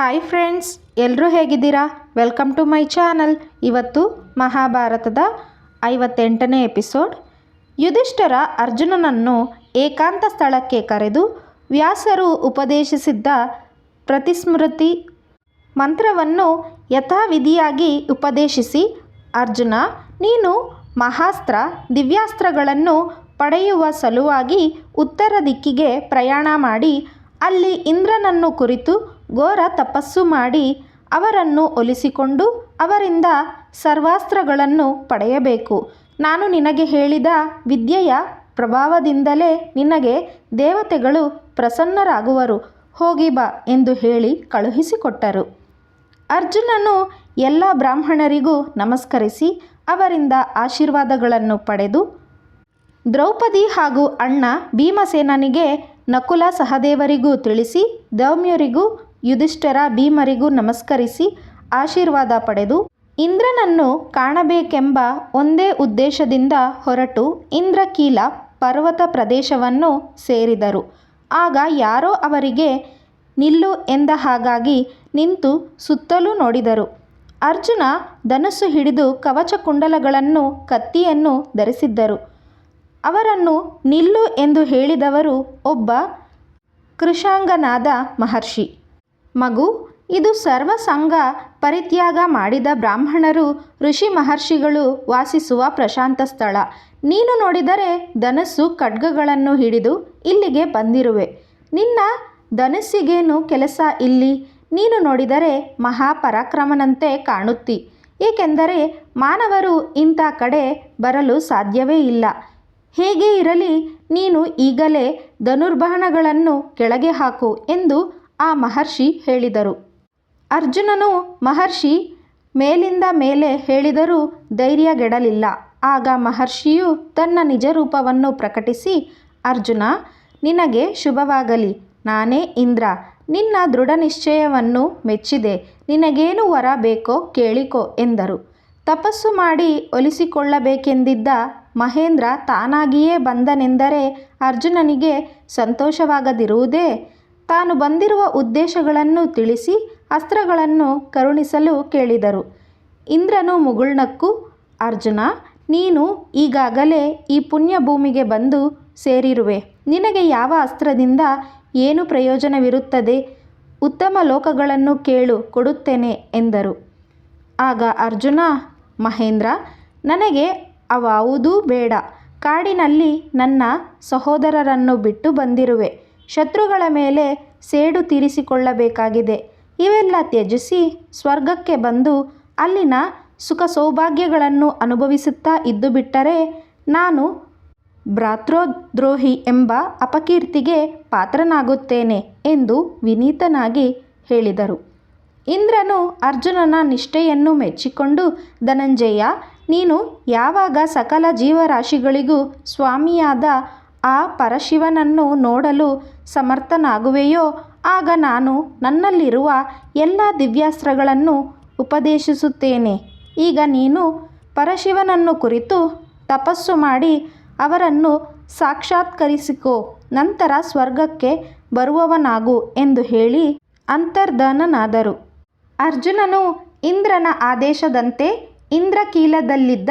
Hi friends ಎಲ್ಲರೂ ಹೇಗಿದ್ದೀರಾ? Welcome to my channel ಇವತ್ತು ಮಹಾಭಾರತದ ಐವತ್ತೆಂಟನೇ ಎಪಿಸೋಡ್ ಯುಧಿಷ್ಠರ ಅರ್ಜುನನನ್ನು ಏಕಾಂತ ಸ್ಥಳಕ್ಕೆ ಕರೆದು ವ್ಯಾಸರು ಉಪದೇಶಿಸಿದ್ದ ಪ್ರತಿಸ್ಮೃತಿ ಮಂತ್ರವನ್ನು ಯಥಾವಿಧಿಯಾಗಿ ಉಪದೇಶಿಸಿ, ಅರ್ಜುನ, ನೀನು ಮಹಾಸ್ತ್ರ, ದಿವ್ಯಾಸ್ತ್ರಗಳನ್ನು ಪಡೆಯುವ ಸಲುವಾಗಿ ಉತ್ತರ ದಿಕ್ಕಿಗೆ ಪ್ರಯಾಣ ಮಾಡಿ, ಅಲ್ಲಿ ಇಂದ್ರನನ್ನು ಕುರಿತು ಘೋರ ತಪಸ್ಸು ಮಾಡಿ ಅವರನ್ನು ಒಲಿಸಿಕೊಂಡು ಅವರಿಂದ ಸರ್ವಾಸ್ತ್ರಗಳನ್ನು ಪಡೆಯಬೇಕು. ನಾನು ನಿನಗೆ ಹೇಳಿದ ವಿದ್ಯೆಯ ಪ್ರಭಾವದಿಂದಲೇ ನಿನಗೆ ದೇವತೆಗಳು ಪ್ರಸನ್ನರಾಗುವರು. ಹೋಗಿ ಬಾ ಎಂದು ಹೇಳಿ ಕಳುಹಿಸಿಕೊಟ್ಟರು. ಅರ್ಜುನನು ಎಲ್ಲ ಬ್ರಾಹ್ಮಣರಿಗೂ ನಮಸ್ಕರಿಸಿ ಅವರಿಂದ ಆಶೀರ್ವಾದಗಳನ್ನು ಪಡೆದು ದ್ರೌಪದಿ ಹಾಗೂ ಅಣ್ಣ ಭೀಮಸೇನನಿಗೆ ನಕುಲ ಸಹದೇವರಿಗೂ ತಿಳಿಸಿ ದೌಮ್ಯರಿಗೂ ಯುಧಿಷ್ಠರ ಭೀಮರಿಗೂ ನಮಸ್ಕರಿಸಿ ಆಶೀರ್ವಾದ ಪಡೆದು ಇಂದ್ರನನ್ನು ಕಾಣಬೇಕೆಂಬ ಒಂದೇ ಉದ್ದೇಶದಿಂದ ಹೊರಟು ಇಂದ್ರಕೀಲ ಪರ್ವತ ಪ್ರದೇಶವನ್ನು ಸೇರಿದರು. ಆಗ ಯಾರೋ ಅವರಿಗೆ, ನಿಲ್ಲು ಎಂದ ಹಾಗಾಗಿ ನಿಂತು ಸುತ್ತಲೂ ನೋಡಿದರು. ಅರ್ಜುನ ಧನಸ್ಸು ಹಿಡಿದು ಕವಚ ಕುಂಡಲಗಳನ್ನು, ಕತ್ತಿಯನ್ನು ಧರಿಸಿದ್ದರು. ಅವರನ್ನು ನಿಲ್ಲು ಎಂದು ಹೇಳಿದವರು ಒಬ್ಬ ಕೃಷಾಂಗನಾದ ಮಹರ್ಷಿ. ಮಗು, ಇದು ಸರ್ವಸಂಗ ಪರಿತ್ಯಾಗ ಮಾಡಿದ ಬ್ರಾಹ್ಮಣರು, ಋಷಿ ಮಹರ್ಷಿಗಳು ವಾಸಿಸುವ ಪ್ರಶಾಂತ ಸ್ಥಳ. ನೀನು ನೋಡಿದರೆ ಧನಸ್ಸು ಖಡ್ಗಗಳನ್ನು ಹಿಡಿದು ಇಲ್ಲಿಗೆ ಬಂದಿರುವೆ. ನಿನ್ನ ಧನಸ್ಸಿಗೇನು ಕೆಲಸ ಇಲ್ಲಿ? ನೀನು ನೋಡಿದರೆ ಮಹಾಪರಾಕ್ರಮನಂತೆ ಕಾಣುತ್ತಿ. ಏಕೆಂದರೆ ಮಾನವರು ಇಂಥ ಕಡೆ ಬರಲು ಸಾಧ್ಯವೇ ಇಲ್ಲ. ಹೇಗೆ ಇರಲಿ, ನೀನು ಈಗಲೇ ಧನುರ್ಬಾಣಗಳನ್ನು ಕೆಳಗೆ ಹಾಕು ಎಂದು ಆ ಮಹರ್ಷಿ ಹೇಳಿದರು. ಅರ್ಜುನನು ಮಹರ್ಷಿ ಮೇಲಿಂದ ಮೇಲೆ ಹೇಳಿದರೂ ಧೈರ್ಯಗೆಡಲಿಲ್ಲ. ಆಗ ಮಹರ್ಷಿಯು ತನ್ನ ನಿಜ ರೂಪವನ್ನು ಪ್ರಕಟಿಸಿ, ಅರ್ಜುನ, ನಿನಗೆ ಶುಭವಾಗಲಿ. ನಾನೇ ಇಂದ್ರ. ನಿನ್ನ ದೃಢ ನಿಶ್ಚಯವನ್ನು ಮೆಚ್ಚಿದೆ. ನಿನಗೇನು ವರ ಬೇಕೋ ಕೇಳಿಕೋ ಎಂದರು. ತಪಸ್ಸು ಮಾಡಿ ಒಲಿಸಿಕೊಳ್ಳಬೇಕೆಂದಿದ್ದ ಮಹೇಂದ್ರ ತಾನಾಗಿಯೇ ಬಂದನೆಂದರೆ ಅರ್ಜುನನಿಗೆ ಸಂತೋಷವಾಗದಿರುವುದೇ ತಾನು ಬಂದಿರುವ ಉದ್ದೇಶಗಳನ್ನು ತಿಳಿಸಿ ಅಸ್ತ್ರಗಳನ್ನು ಕರುಣಿಸಲು ಕೇಳಿದರು. ಇಂದ್ರನು ಮುಗುಳ್ನಕ್ಕು, ಅರ್ಜುನ, ನೀನು ಈಗಾಗಲೇ ಈ ಪುಣ್ಯ ಭೂಮಿಗೆ ಬಂದು ಸೇರಿರುವೆ. ನಿನಗೆ ಯಾವ ಅಸ್ತ್ರದಿಂದ ಏನು ಪ್ರಯೋಜನವಿರುತ್ತದೆ? ಉತ್ತಮ ಲೋಕಗಳನ್ನು ಕೇಳು, ಕೊಡುತ್ತೇನೆ ಎಂದರು. ಆಗ ಅರ್ಜುನ, ಮಹೇಂದ್ರ, ನನಗೆ ಅವಾವುದೂ ಬೇಡ. ಕಾಡಿನಲ್ಲಿ ನನ್ನ ಸಹೋದರರನ್ನು ಬಿಟ್ಟು ಬಂದಿರುವೆ. ಶತ್ರುಗಳ ಮೇಲೆ ಸೇಡು ತೀರಿಸಿಕೊಳ್ಳಬೇಕಾಗಿದೆ. ಇವೆಲ್ಲ ತ್ಯಜಿಸಿ ಸ್ವರ್ಗಕ್ಕೆ ಬಂದು ಅಲ್ಲಿನ ಸುಖ ಸೌಭಾಗ್ಯಗಳನ್ನು ಅನುಭವಿಸುತ್ತಾ ಇದ್ದು ಬಿಟ್ಟರೆ ನಾನು ಭ್ರಾತೃದ್ರೋಹಿ ಎಂಬ ಅಪಕೀರ್ತಿಗೆ ಪಾತ್ರನಾಗುತ್ತೇನೆ ಎಂದು ವಿನೀತನಾಗಿ ಹೇಳಿದರು. ಇಂದ್ರನು ಅರ್ಜುನನ ನಿಷ್ಠೆಯನ್ನು ಮೆಚ್ಚಿಕೊಂಡು ಧನಂಜಯ, ನೀನು ಯಾವಾಗ ಸಕಲ ಜೀವರಾಶಿಗಳಿಗೂ ಸ್ವಾಮಿಯಾದ ಆ ಪರಶಿವನನ್ನು ನೋಡಲು ಸಮರ್ಥನಾಗುವೆಯೋ, ಆಗ ನಾನು ನನ್ನಲ್ಲಿರುವ ಎಲ್ಲ ದಿವ್ಯಾಸ್ತ್ರಗಳನ್ನು ಉಪದೇಶಿಸುತ್ತೇನೆ. ಈಗ ನೀನು ಪರಶಿವನನ್ನು ಕುರಿತು ತಪಸ್ಸು ಮಾಡಿ ಅವರನ್ನು ಸಾಕ್ಷಾತ್ಕರಿಸಿಕೋ, ನಂತರ ಸ್ವರ್ಗಕ್ಕೆ ಬರುವವನಾಗು ಎಂದು ಹೇಳಿ ಅಂತರ್ಧಾನನಾದರು. ಅರ್ಜುನನು ಇಂದ್ರನ ಆದೇಶದಂತೆ ಇಂದ್ರಕೀಲದಲ್ಲಿದ್ದ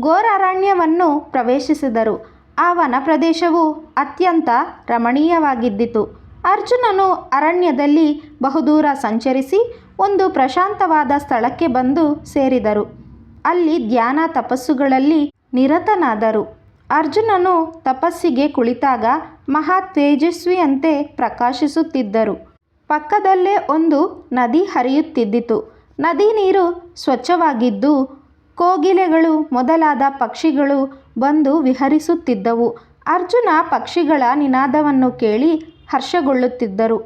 ಘೋರಾರಣ್ಯವನ್ನು ಪ್ರವೇಶಿಸಿದರು. ಆ ವನ ಪ್ರದೇಶವು ಅತ್ಯಂತ ರಮಣೀಯವಾಗಿದ್ದಿತು. ಅರ್ಜುನನು ಅರಣ್ಯದಲ್ಲಿ ಬಹುದೂರ ಸಂಚರಿಸಿ ಒಂದು ಪ್ರಶಾಂತವಾದ ಸ್ಥಳಕ್ಕೆ ಬಂದು ಸೇರಿದರು. ಅಲ್ಲಿ ಧ್ಯಾನ ತಪಸ್ಸುಗಳಲ್ಲಿ ನಿರತನಾದರು. ಅರ್ಜುನನು ತಪಸ್ಸಿಗೆ ಕುಳಿತಾಗ ಮಹಾ ತೇಜಸ್ವಿಯಂತೆ ಪ್ರಕಾಶಿಸುತ್ತಿದ್ದರು. ಪಕ್ಕದಲ್ಲೇ ಒಂದು ನದಿ ಹರಿಯುತ್ತಿದ್ದಿತು. ನದಿ ನೀರು ಸ್ವಚ್ಛವಾಗಿದ್ದು, ಕೋಗಿಲೆಗಳು ಮೊದಲಾದ ಪಕ್ಷಿಗಳು ಬಂದು ವಿಹರಿಸುತ್ತಿದ್ದವು. ಅರ್ಜುನ ಪಕ್ಷಿಗಳ ನಿನಾದವನ್ನು ಕೇಳಿ ಹರ್ಷಗೊಳ್ಳುತ್ತಿದ್ದರು.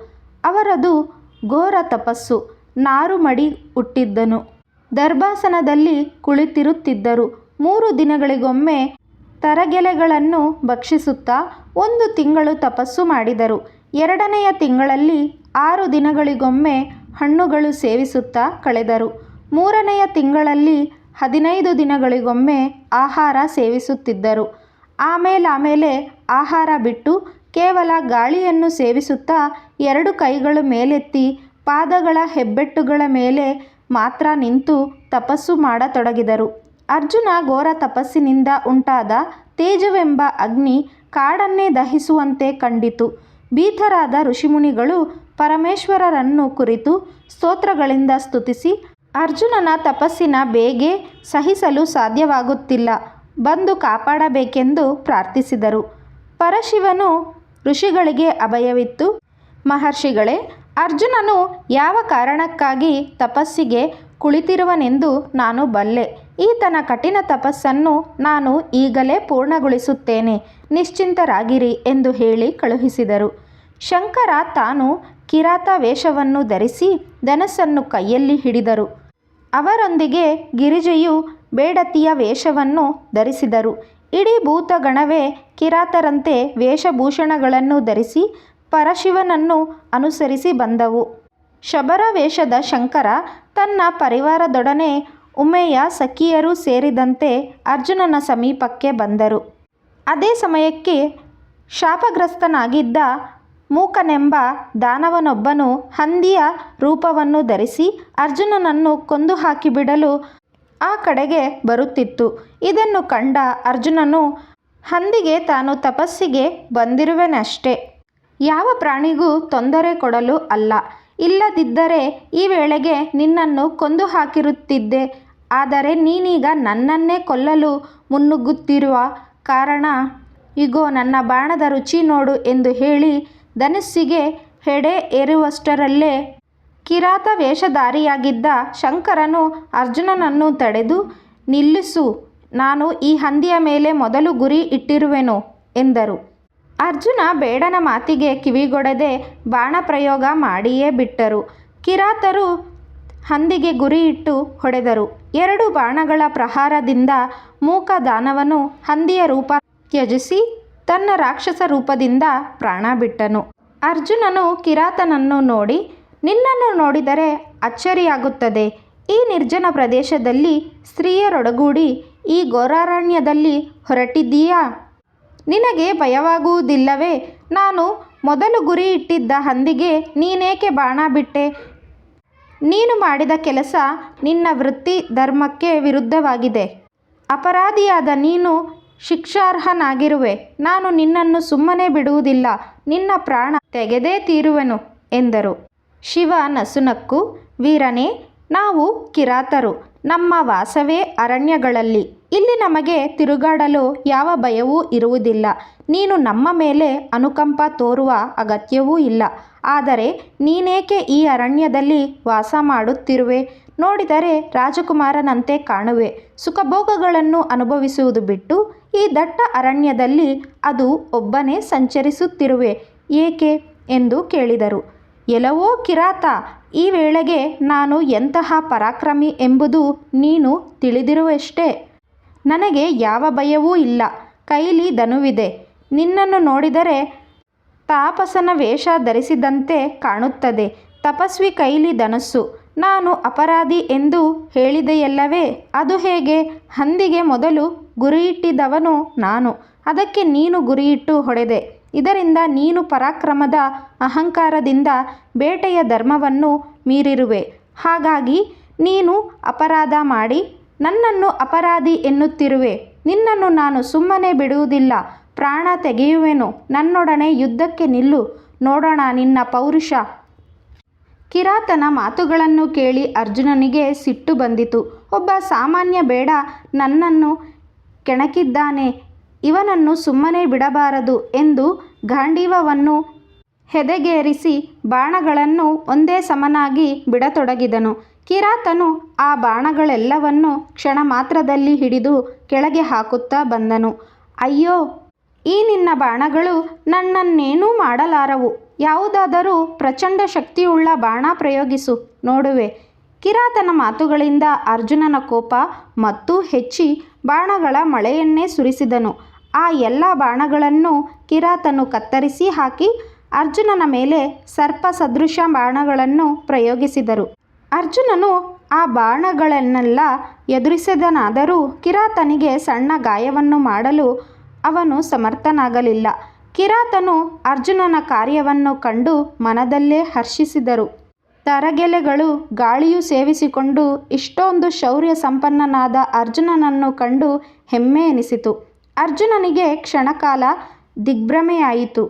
ಅವರದು ಘೋರ ತಪಸ್ಸು. ನಾರುಮಡಿ ಹುಟ್ಟಿದ್ದನು. ದರ್ಭಾಸನದಲ್ಲಿ ಕುಳಿತಿರುತ್ತಿದ್ದರು. ಮೂರು ದಿನಗಳಿಗೊಮ್ಮೆ ತರಗೆಲೆಗಳನ್ನು ಭಕ್ಷಿಸುತ್ತಾ ಒಂದು ತಿಂಗಳು ತಪಸ್ಸು ಮಾಡಿದರು. ಎರಡನೆಯ ತಿಂಗಳಲ್ಲಿ ಆರು ದಿನಗಳಿಗೊಮ್ಮೆ ಹಣ್ಣುಗಳು ಸೇವಿಸುತ್ತಾ ಕಳೆದರು. ಮೂರನೆಯ ತಿಂಗಳಲ್ಲಿ ಹದಿನೈದು ದಿನಗಳಿಗೊಮ್ಮೆ ಆಹಾರ ಸೇವಿಸುತ್ತಿದ್ದರು. ಆಮೇಲಾಮೇಲೆ ಆಹಾರ ಬಿಟ್ಟು ಕೇವಲ ಗಾಳಿಯನ್ನು ಸೇವಿಸುತ್ತಾ ಎರಡು ಕೈಗಳು ಮೇಲೆತ್ತಿ ಪಾದಗಳ ಹೆಬ್ಬೆಟ್ಟುಗಳ ಮೇಲೆ ಮಾತ್ರ ನಿಂತು ತಪಸ್ಸು ಮಾಡತೊಡಗಿದರು. ಅರ್ಜುನ ಘೋರ ತಪಸ್ಸಿನಿಂದ ಉಂಟಾದ ತೇಜವೆಂಬ ಅಗ್ನಿ ಕಾಡನ್ನೇ ದಹಿಸುವಂತೆ ಕಂಡಿತು. ಭೀತರಾದ ಋಷಿಮುನಿಗಳು ಪರಮೇಶ್ವರರನ್ನು ಕುರಿತು ಸ್ತೋತ್ರಗಳಿಂದ ಸ್ತುತಿಸಿ ಅರ್ಜುನನ ತಪಸ್ಸಿನ ಬೇಗೆ ಸಹಿಸಲು ಸಾಧ್ಯವಾಗುತ್ತಿಲ್ಲ. ಬಂದು ಕಾಪಾಡಬೇಕೆಂದು ಪ್ರಾರ್ಥಿಸಿದರು. ಪರಶಿವನು ಋಷಿಗಳಿಗೆ ಅಭಯವಿತ್ತು. ಮಹರ್ಷಿಗಳೇ, ಅರ್ಜುನನು ಯಾವ ಕಾರಣಕ್ಕಾಗಿ ತಪಸ್ಸಿಗೆ ಕುಳಿತಿರುವನೆಂದು ನಾನು ಬಲ್ಲೆ. ಈತನ ಕಠಿಣ ತಪಸ್ಸನ್ನು ನಾನು ಈಗಲೇ ಪೂರ್ಣಗೊಳಿಸುತ್ತೇನೆ. ನಿಶ್ಚಿಂತರಾಗಿರಿ ಎಂದು ಹೇಳಿ ಕಳುಹಿಸಿದರು. ಶಂಕರ ತಾನು ಕಿರಾತ ವೇಷವನ್ನು ಧರಿಸಿ ಧನಸ್ಸನ್ನು ಕೈಯಲ್ಲಿ ಹಿಡಿದರು. ಅವರೊಂದಿಗೆ ಗಿರಿಜೆಯು ಬೇಡತಿಯ ವೇಷವನ್ನು ಧರಿಸಿದರು. ಇಡೀ ಭೂತಗಣವೇ ಕಿರಾತರಂತೆ ವೇಷಭೂಷಣಗಳನ್ನು ಧರಿಸಿ ಪರಶಿವನನ್ನು ಅನುಸರಿಸಿ ಬಂದವು. ಶಬರ ವೇಷದ ಶಂಕರ ತನ್ನ ಪರಿವಾರದೊಡನೆ ಉಮೆಯ ಸಖಿಯರೂ ಸೇರಿದಂತೆ ಅರ್ಜುನನ ಸಮೀಪಕ್ಕೆ ಬಂದರು. ಅದೇ ಸಮಯಕ್ಕೆ ಶಾಪಗ್ರಸ್ತನಾಗಿದ್ದ ಮೂಕನೆಂಬ ದಾನವನೊಬ್ಬನು ಹಂದಿಯ ರೂಪವನ್ನು ಧರಿಸಿ ಅರ್ಜುನನನ್ನು ಕೊಂದು ಹಾಕಿಬಿಡಲು ಆ ಕಡೆಗೆ ಬರುತ್ತಿತ್ತು. ಇದನ್ನು ಕಂಡ ಅರ್ಜುನನು, ಹಂದಿಗೆ ತಾನು ತಪಸ್ಸಿಗೆ ಬಂದಿರುವೆನಷ್ಟೇ. ಯಾವ ಪ್ರಾಣಿಗೂ ತೊಂದರೆ ಕೊಡಲು ಅಲ್ಲ. ಇಲ್ಲದಿದ್ದರೆ ಈ ವೇಳೆಗೆ ನಿನ್ನನ್ನು ಕೊಂದು ಹಾಕಿರುತ್ತಿದ್ದೆ ಆದರೆ ನೀನೀಗ ನನ್ನನ್ನೇ ಕೊಲ್ಲಲು ಮುನ್ನುಗ್ಗುತ್ತಿರುವ ಕಾರಣ, ಇಗೋ, ನನ್ನ ಬಾಣದ ರುಚಿ ನೋಡು ಎಂದು ಹೇಳಿ ಧನುಸ್ಸಿಗೆ ಹೆಡೆ ಏರುವಷ್ಟರಲ್ಲೇ ಕಿರಾತ ವೇಷಧಾರಿಯಾಗಿದ್ದ ಶಂಕರನು ಅರ್ಜುನನನ್ನು ತಡೆದು, ನಿಲ್ಲಿಸು, ನಾನು ಈ ಹಂದಿಯ ಮೇಲೆ ಮೊದಲು ಗುರಿ ಇಟ್ಟಿರುವೆನು, ಎಂದರು. ಅರ್ಜುನ ಬೇಡನ ಮಾತಿಗೆ ಕಿವಿಗೊಡದೆ ಬಾಣ ಪ್ರಯೋಗ ಮಾಡಿಯೇ ಬಿಟ್ಟರು. ಕಿರಾತರು ಹಂದಿಗೆ ಗುರಿಯಿಟ್ಟು ಹೊಡೆದರು. ಎರಡು ಬಾಣಗಳ ಪ್ರಹಾರದಿಂದ ಮೂಕ ದಾನವನು ಹಂದಿಯ ರೂಪ ತ್ಯಜಿಸಿ ತನ್ನ ರಾಕ್ಷಸ ರೂಪದಿಂದ ಪ್ರಾಣ ಬಿಟ್ಟನು. ಅರ್ಜುನನು ಕಿರಾತನನ್ನು ನೋಡಿ, ನಿನ್ನನ್ನು ನೋಡಿದರೆ ಅಚ್ಚರಿಯಾಗುತ್ತದೆ. ಈ ನಿರ್ಜನ ಪ್ರದೇಶದಲ್ಲಿ ಸ್ತ್ರೀಯರೊಡಗೂಡಿ ಈ ಘೋರಾರಣ್ಯದಲ್ಲಿ ಹೊರಟಿದ್ದೀಯಾ? ನಿನಗೆ ಭಯವಾಗುವುದಿಲ್ಲವೇ? ನಾನು ಮೊದಲು ಗುರಿ ಇಟ್ಟಿದ್ದ ಹಂದಿಗೆ ನೀನೇಕೆ ಬಾಣ ಬಿಟ್ಟೆ? ನೀನು ಮಾಡಿದ ಕೆಲಸ ನಿನ್ನ ವೃತ್ತಿ ಧರ್ಮಕ್ಕೆ ವಿರುದ್ಧವಾಗಿದೆ. ಅಪರಾಧಿಯಾದ ನೀನು ಶಿಕ್ಷಾರ್ಹನಾಗಿರುವೆ. ನಾನು ನಿನ್ನನ್ನು ಸುಮ್ಮನೆ ಬಿಡುವುದಿಲ್ಲ. ನಿನ್ನ ಪ್ರಾಣ ತೆಗೆದೇ ತೀರುವೆನು ಎಂದರು. ಶಿವ ನಸುನಕ್ಕು, ವೀರನೇ, ನಾವು ಕಿರಾತರು. ನಮ್ಮ ವಾಸವೇ ಅರಣ್ಯಗಳಲ್ಲಿ. ಇಲ್ಲಿ ನಮಗೆ ತಿರುಗಾಡಲು ಯಾವ ಭಯವೂ ಇರುವುದಿಲ್ಲ. ನೀನು ನಮ್ಮ ಮೇಲೆ ಅನುಕಂಪ ತೋರುವ ಅಗತ್ಯವೂ ಇಲ್ಲ. ಆದರೆ ನೀನೇಕೆ ಈ ಅರಣ್ಯದಲ್ಲಿ ವಾಸ ಮಾಡುತ್ತಿರುವೆ? ನೋಡಿದರೆ ರಾಜಕುಮಾರನಂತೆ ಕಾಣುವೆ. ಸುಖಭೋಗಗಳನ್ನು ಅನುಭವಿಸುವುದು ಬಿಟ್ಟು ಈ ದಟ್ಟ ಅರಣ್ಯದಲ್ಲಿ ಅದು ಒಬ್ಬನೇ ಸಂಚರಿಸುತ್ತಿರುವೆ. ಏಕೆ? ಎಂದು ಕೇಳಿದರು. ಎಲವೋ ಕಿರಾತ, ಈ ವೇಳೆಗೆ ನಾನು ಎಂತಹ ಪರಾಕ್ರಮಿ ಎಂಬುದು ನೀನು ತಿಳಿದಿರುವಷ್ಟೇ? ನನಗೆ ಯಾವ ಭಯವೂ ಇಲ್ಲ. ಕೈಲಿ ಧನುವಿದೆ. ನಿನ್ನನ್ನು ನೋಡಿದರೆ ತಾಪಸನ ವೇಷ ಧರಿಸಿದಂತೆ ಕಾಣುತ್ತದೆ. ತಪಸ್ವಿ ಕೈಲಿ ಧನಸ್ಸು. ನಾನು ಅಪರಾಧಿ ಎಂದು ಹೇಳಿದೆಯಲ್ಲವೇ? ಅದು ಹೇಗೆ? ಹಂದಿಗೆ ಮೊದಲು ಗುರಿಯಿಟ್ಟಿದವನು ನಾನು. ಅದಕ್ಕೆ ನೀನು ಗುರಿಯಿಟ್ಟು ಹೊಡೆದೆ. ಇದರಿಂದ ನೀನು ಪರಾಕ್ರಮದ ಅಹಂಕಾರದಿಂದ ಬೇಟೆಯ ಧರ್ಮವನ್ನು ಮೀರಿರುವೆ. ಹಾಗಾಗಿ ನೀನು ಅಪರಾಧ ಮಾಡಿ ನನ್ನನ್ನು ಅಪರಾಧಿ ಎನ್ನುತ್ತಿರುವೆ. ನಿನ್ನನ್ನು ನಾನು ಸುಮ್ಮನೆ ಬಿಡುವುದಿಲ್ಲ. ಪ್ರಾಣ ತೆಗೆಯುವೆನು. ನನ್ನೊಡನೆ ಯುದ್ಧಕ್ಕೆ ನಿಲ್ಲು. ನೋಡೋಣ ನಿನ್ನ ಪೌರುಷ. ಕಿರಾತನ ಮಾತುಗಳನ್ನು ಕೇಳಿ ಅರ್ಜುನನಿಗೆ ಸಿಟ್ಟು ಬಂದಿತು. ಒಬ್ಬ ಸಾಮಾನ್ಯ ಬೇಡ, ನನ್ನನ್ನು ಕೆಣಕಿದ್ದಾನೆ, ಇವನನ್ನು ಸುಮ್ಮನೆ ಬಿಡಬಾರದು ಎಂದು ಗಾಂಡೀವವನ್ನು ಹೆದೆಗೇರಿಸಿ ಬಾಣಗಳನ್ನು ಒಂದೇ ಸಮನಾಗಿ ಬಿಡತೊಡಗಿದನು. ಕಿರಾತನು ಆ ಬಾಣಗಳೆಲ್ಲವನ್ನು ಕ್ಷಣ ಮಾತ್ರದಲ್ಲಿ ಹಿಡಿದು ಕೆಳಗೆ ಹಾಕುತ್ತಾ ಬಂದನು. ಅಯ್ಯೋ, ಈ ನಿನ್ನ ಬಾಣಗಳು ನನ್ನನ್ನೇನೂ ಮಾಡಲಾರವು. ಯಾವುದಾದರೂ ಪ್ರಚಂಡ ಶಕ್ತಿಯುಳ್ಳ ಬಾಣ ಪ್ರಯೋಗಿಸು, ನೋಡುವೆ. ಕಿರಾತನ ಮಾತುಗಳಿಂದ ಅರ್ಜುನನ ಕೋಪ ಮತ್ತೂ ಹೆಚ್ಚಿ ಬಾಣಗಳ ಮಳೆಯನ್ನೇ ಸುರಿಸಿದನು. ಆ ಎಲ್ಲ ಬಾಣಗಳನ್ನು ಕಿರಾತನು ಕತ್ತರಿಸಿ ಹಾಕಿ ಅರ್ಜುನನ ಮೇಲೆ ಸರ್ಪ ಸದೃಶ ಬಾಣಗಳನ್ನು ಪ್ರಯೋಗಿಸಿದರು. ಅರ್ಜುನನು ಆ ಬಾಣಗಳನ್ನೆಲ್ಲ ಎದುರಿಸಿದನಾದರೂ ಕಿರಾತನಿಗೆ ಸಣ್ಣ ಗಾಯವನ್ನು ಮಾಡಲು ಅವನು ಸಮರ್ಥನಾಗಲಿಲ್ಲ. ಕಿರಾತನು ಅರ್ಜುನನ ಕಾರ್ಯವನ್ನು ಕಂಡು ಮನದಲ್ಲೇ ಹರ್ಷಿಸಿದರು. ತರಗೆಲೆಗಳು ಗಾಳಿಯು ಸೇವಿಸಿಕೊಂಡು ಇಷ್ಟೊಂದು ಶೌರ್ಯ ಸಂಪನ್ನನಾದ ಅರ್ಜುನನನ್ನು ಕಂಡು ಹೆಮ್ಮೆ ಎನಿಸಿತು. ಅರ್ಜುನನಿಗೆ ಕ್ಷಣಕಾಲ ದಿಗ್ಭ್ರಮೆಯಾಯಿತು.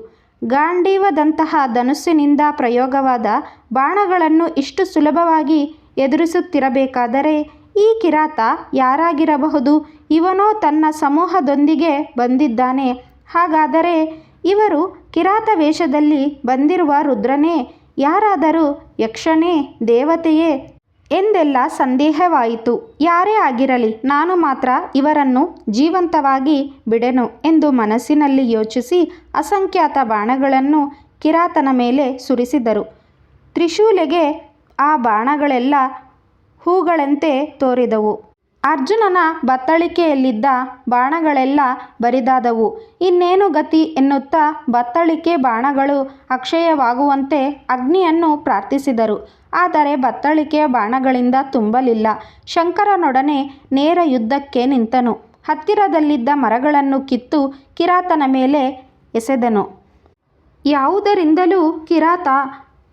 ಗಾಂಡೀವದಂತಹ ಧನುಸ್ಸಿನಿಂದ ಪ್ರಯೋಗವಾದ ಬಾಣಗಳನ್ನು ಇಷ್ಟು ಸುಲಭವಾಗಿ ಎದುರಿಸುತ್ತಿರಬೇಕಾದರೆ ಈ ಕಿರಾತ ಯಾರಾಗಿರಬಹುದು? ಇವನೋ ತನ್ನ ಸಮೂಹದೊಂದಿಗೆ ಬಂದಿದ್ದಾನೆ. ಹಾಗಾದರೆ ಇವರು ಕಿರಾತ ವೇಷದಲ್ಲಿ ಬಂದಿರುವ ರುದ್ರನೇ, ಯಾರಾದರೂ ಯಕ್ಷನೇ, ದೇವತೆಯೇ ಎಂದೆಲ್ಲ ಸಂದೇಹವಾಯಿತು. ಯಾರೇ ಆಗಿರಲಿ, ನಾನು ಮಾತ್ರ ಇವರನ್ನು ಜೀವಂತವಾಗಿ ಬಿಡೆನು ಎಂದು ಮನಸ್ಸಿನಲ್ಲಿ ಯೋಚಿಸಿ ಅಸಂಖ್ಯಾತ ಬಾಣಗಳನ್ನು ಕಿರಾತನ ಮೇಲೆ ಸುರಿಸಿದರು. ತ್ರಿಶೂಲೆಗೆ ಆ ಬಾಣಗಳೆಲ್ಲ ಹೂಗಳಂತೆ ತೋರಿದವು. ಅರ್ಜುನನ ಬತ್ತಳಿಕೆಯಲ್ಲಿದ್ದ ಬಾಣಗಳೆಲ್ಲ ಬರಿದಾದವು. ಇನ್ನೇನು ಗತಿ ಎನ್ನುತ್ತಾ ಬತ್ತಳಿಕೆ ಬಾಣಗಳು ಅಕ್ಷಯವಾಗುವಂತೆ ಅಗ್ನಿಯನ್ನು ಪ್ರಾರ್ಥಿಸಿದರು. ಆದರೆ ಬತ್ತಳಿಕೆಯ ಬಾಣಗಳಿಂದ ತುಂಬಲಿಲ್ಲ. ಶಂಕರನೊಡನೆ ನೇರ ಯುದ್ಧಕ್ಕೆ ನಿಂತನು. ಹತ್ತಿರದಲ್ಲಿದ್ದ ಮರಗಳನ್ನು ಕಿತ್ತು ಕಿರಾತನ ಮೇಲೆ ಎಸೆದನು. ಯಾವುದರಿಂದಲೂ ಕಿರಾತ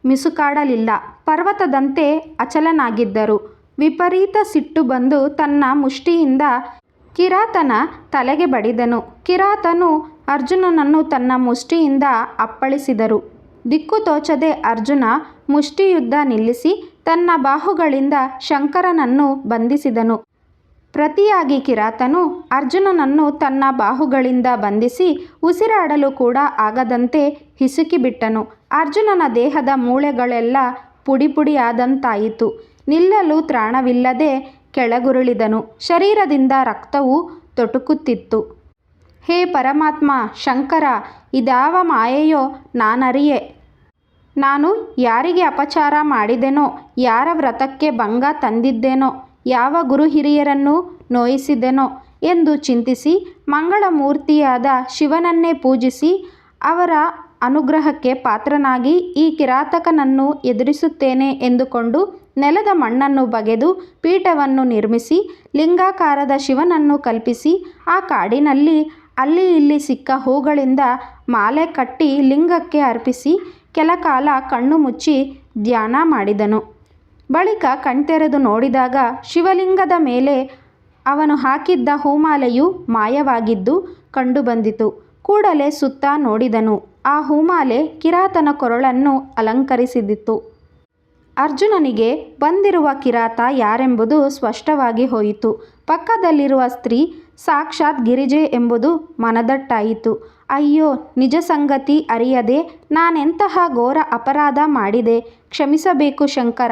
ಮಿಸುಕಾಡಲಿಲ್ಲ. ಪರ್ವತದಂತೆ ಅಚಲನಾಗಿದ್ದರು. ವಿಪರೀತ ಸಿಟ್ಟು ಬಂದು ತನ್ನ ಮುಷ್ಟಿಯಿಂದ ಕಿರಾತನ ತಲೆಗೆ ಬಡಿದನು. ಕಿರಾತನು ಅರ್ಜುನನನ್ನು ತನ್ನ ಮುಷ್ಟಿಯಿಂದ ಅಪ್ಪಳಿಸಿದರು. ದಿಕ್ಕು ತೋಚದೆ ಅರ್ಜುನ ಮುಷ್ಟಿಯುದ್ಧ ನಿಲ್ಲಿಸಿ ತನ್ನ ಬಾಹುಗಳಿಂದ ಶಂಕರನನ್ನು ಬಂಧಿಸಿದನು. ಪ್ರತಿಯಾಗಿ ಕಿರಾತನು ಅರ್ಜುನನನ್ನು ತನ್ನ ಬಾಹುಗಳಿಂದ ಬಂಧಿಸಿ ಉಸಿರಾಡಲು ಕೂಡ ಆಗದಂತೆ ಹಿಸುಕಿಬಿಟ್ಟನು ಅರ್ಜುನನ ದೇಹದ ಮೂಳೆಗಳೆಲ್ಲ ಪುಡಿಪುಡಿಯಾದಂತಾಯಿತು. ನಿಲ್ಲಲು ತ್ರಾಣವಿಲ್ಲದೆ ಕೆಳಗುರುಳಿದನು. ಶರೀರದಿಂದ ರಕ್ತವು ತೊಟುಕುತ್ತಿತ್ತು. ಹೇ ಪರಮಾತ್ಮ, ಶಂಕರ, ಇದಾವ ಮಾಯೆಯೋ ನಾನರಿಯೆ. ನಾನು ಯಾರಿಗೆ ಅಪಚಾರ ಮಾಡಿದೆನೋ, ಯಾರ ವ್ರತಕ್ಕೆ ಭಂಗ ತಂದಿದ್ದೇನೋ, ಯಾವ ಗುರು ಹಿರಿಯರನ್ನು ನೋಯಿಸಿದೆನೋ ಎಂದು ಚಿಂತಿಸಿ ಮಂಗಳಮೂರ್ತಿಯಾದ ಶಿವನನ್ನೇ ಪೂಜಿಸಿ ಅವರ ಅನುಗ್ರಹಕ್ಕೆ ಪಾತ್ರನಾಗಿ ಈ ಕಿರಾತಕನನ್ನು ಎದುರಿಸುತ್ತೇನೆ ಎಂದುಕೊಂಡು ನೆಲದ ಮಣ್ಣನ್ನು ಬಗೆದು ಪೀಠವನ್ನು ನಿರ್ಮಿಸಿ, ಲಿಂಗಾಕಾರದ ಶಿವನನ್ನು ಕಲ್ಪಿಸಿ, ಆ ಕಾಡಿನಲ್ಲಿ ಅಲ್ಲಿ ಇಲ್ಲಿ ಸಿಕ್ಕ ಹೂಗಳಿಂದ ಮಾಲೆ ಕಟ್ಟಿ ಲಿಂಗಕ್ಕೆ ಅರ್ಪಿಸಿ ಕೆಲಕಾಲ ಕಣ್ಣು ಮುಚ್ಚಿ ಧ್ಯಾನ ಮಾಡಿದನು. ಬಳಿಕ ಕಣ್ತೆರೆದು ನೋಡಿದಾಗ ಶಿವಲಿಂಗದ ಮೇಲೆ ಅವನು ಹಾಕಿದ್ದ ಹೂಮಾಲೆಯು ಮಾಯವಾಗಿದ್ದು ಕಂಡುಬಂದಿತು ಕೂಡಲೇ ಸುತ್ತ ನೋಡಿದನು. ಆ ಹೂಮಾಲೆ ಕಿರಾತನ ಕೊರಳನ್ನು ಅಲಂಕರಿಸಿದಿತ್ತು. ಅರ್ಜುನನಿಗೆ ಬಂದಿರುವ ಕಿರಾತ ಯಾರೆಂಬುದು ಸ್ಪಷ್ಟವಾಗಿ ಹೋಯಿತು. ಪಕ್ಕದಲ್ಲಿರುವ ಸ್ತ್ರೀ, ಸಾಕ್ಷಾತ್ ಗಿರಿಜೆ ಎಂಬುದು ಮನದಟ್ಟಾಯಿತು. ಅಯ್ಯೋ, ನಿಜ ಸಂಗತಿ ಅರಿಯದೆ ನಾನೆಂತಹ ಘೋರ ಅಪರಾಧ ಮಾಡಿದೆ? ಕ್ಷಮಿಸಬೇಕು ಶಂಕರ,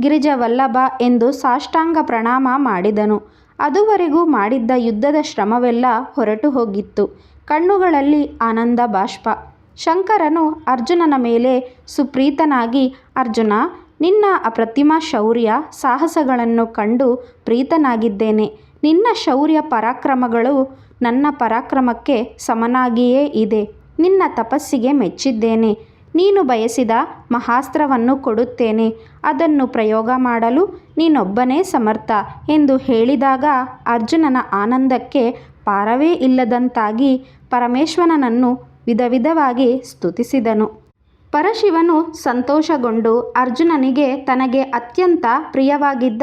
ಗಿರಿಜವಲ್ಲಭ ಎಂದು ಸಾಷ್ಟಾಂಗ ಪ್ರಣಾಮ ಮಾಡಿದನು. ಅದುವರೆಗೂ ಮಾಡಿದ್ದ ಯುದ್ಧದ ಶ್ರಮವೆಲ್ಲ ಹೊರಟು ಹೋಗಿತ್ತು. ಕಣ್ಣುಗಳಲ್ಲಿ ಆನಂದ ಬಾಷ್ಪ. ಶಂಕರನು ಅರ್ಜುನನ ಮೇಲೆ ಸುಪ್ರೀತನಾಗಿ, ಅರ್ಜುನ ನಿನ್ನ ಅಪ್ರತಿಮ ಶೌರ್ಯ ಸಾಹಸಗಳನ್ನು ಕಂಡು ಪ್ರೀತನಾಗಿದ್ದೇನೆ. ನಿನ್ನ ಶೌರ್ಯ ಪರಾಕ್ರಮಗಳು ನನ್ನ ಪರಾಕ್ರಮಕ್ಕೆ ಸಮನಾಗಿಯೇ ಇದೆ. ನಿನ್ನ ತಪಸ್ಸಿಗೆ ಮೆಚ್ಚಿದ್ದೇನೆ. ನೀನು ಬಯಸಿದ ಮಹಾಸ್ತ್ರವನ್ನು ಕೊಡುತ್ತೇನೆ. ಅದನ್ನು ಪ್ರಯೋಗ ಮಾಡಲು ನೀನೊಬ್ಬನೇ ಸಮರ್ಥ ಎಂದು ಹೇಳಿದಾಗ ಅರ್ಜುನನ ಆನಂದಕ್ಕೆ ಪಾರವೇ ಇಲ್ಲದಂತಾಗಿ ಪರಮೇಶ್ವರನನ್ನು ವಿಧವಿಧವಾಗಿ ಸ್ತುತಿಸಿದನು. ಪರಶಿವನು ಸಂತೋಷಗೊಂಡು ಅರ್ಜುನನಿಗೆ ತನಗೆ ಅತ್ಯಂತ ಪ್ರಿಯವಾಗಿದ್ದ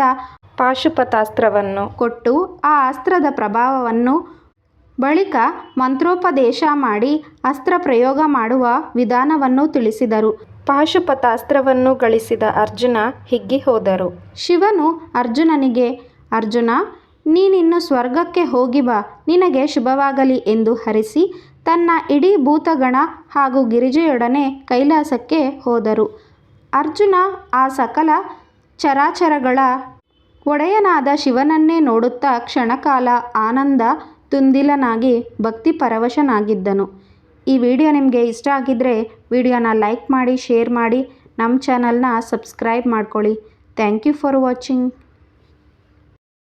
ಪಾಶುಪತಾಸ್ತ್ರವನ್ನು ಕೊಟ್ಟು ಆ ಅಸ್ತ್ರದ ಪ್ರಭಾವವನ್ನು ಬಳಿಕ ಮಂತ್ರೋಪದೇಶ ಮಾಡಿ ಅಸ್ತ್ರ ಪ್ರಯೋಗ ಮಾಡುವ ವಿಧಾನವನ್ನು ತಿಳಿಸಿದರು. ಪಾಶುಪತಾಸ್ತ್ರವನ್ನು ಗಳಿಸಿದ ಅರ್ಜುನ ಹಿಗ್ಗಿ ಹೋದರು. ಶಿವನು ಅರ್ಜುನನಿಗೆ, ಅರ್ಜುನ, ನೀನಿನ್ನು ಸ್ವರ್ಗಕ್ಕೆ ಹೋಗಿ ಬಾ. ನಿನಗೆ ಶುಭವಾಗಲಿ ಎಂದು ಹರಿಸಿ ತನ್ನ ಇಡೀ ಭೂತಗಣ ಹಾಗೂ ಗಿರಿಜೆಯೊಡನೆ ಕೈಲಾಸಕ್ಕೆ ಹೋದರು. ಅರ್ಜುನ ಆ ಸಕಲ ಚರಾಚರಗಳ ಒಡೆಯನಾದ ಶಿವನನ್ನೇ ನೋಡುತ್ತಾ ಕ್ಷಣಕಾಲ ಆನಂದ, ತುಂದಿಲನಾಗಿ ಭಕ್ತಿ ಪರವಶನಾಗಿದ್ದನು. ಈ ವಿಡಿಯೋ ನಿಮಗೆ ಇಷ್ಟ ಆಗಿದ್ದರೆ ವಿಡಿಯೋನ ಲೈಕ್ ಮಾಡಿ, ಶೇರ್ ಮಾಡಿ, ನಮ್ಮ ಚಾನಲ್ನ ಸಬ್ಸ್ಕ್ರೈಬ್ ಮಾಡ್ಕೊಳ್ಳಿ. Thank you for watching.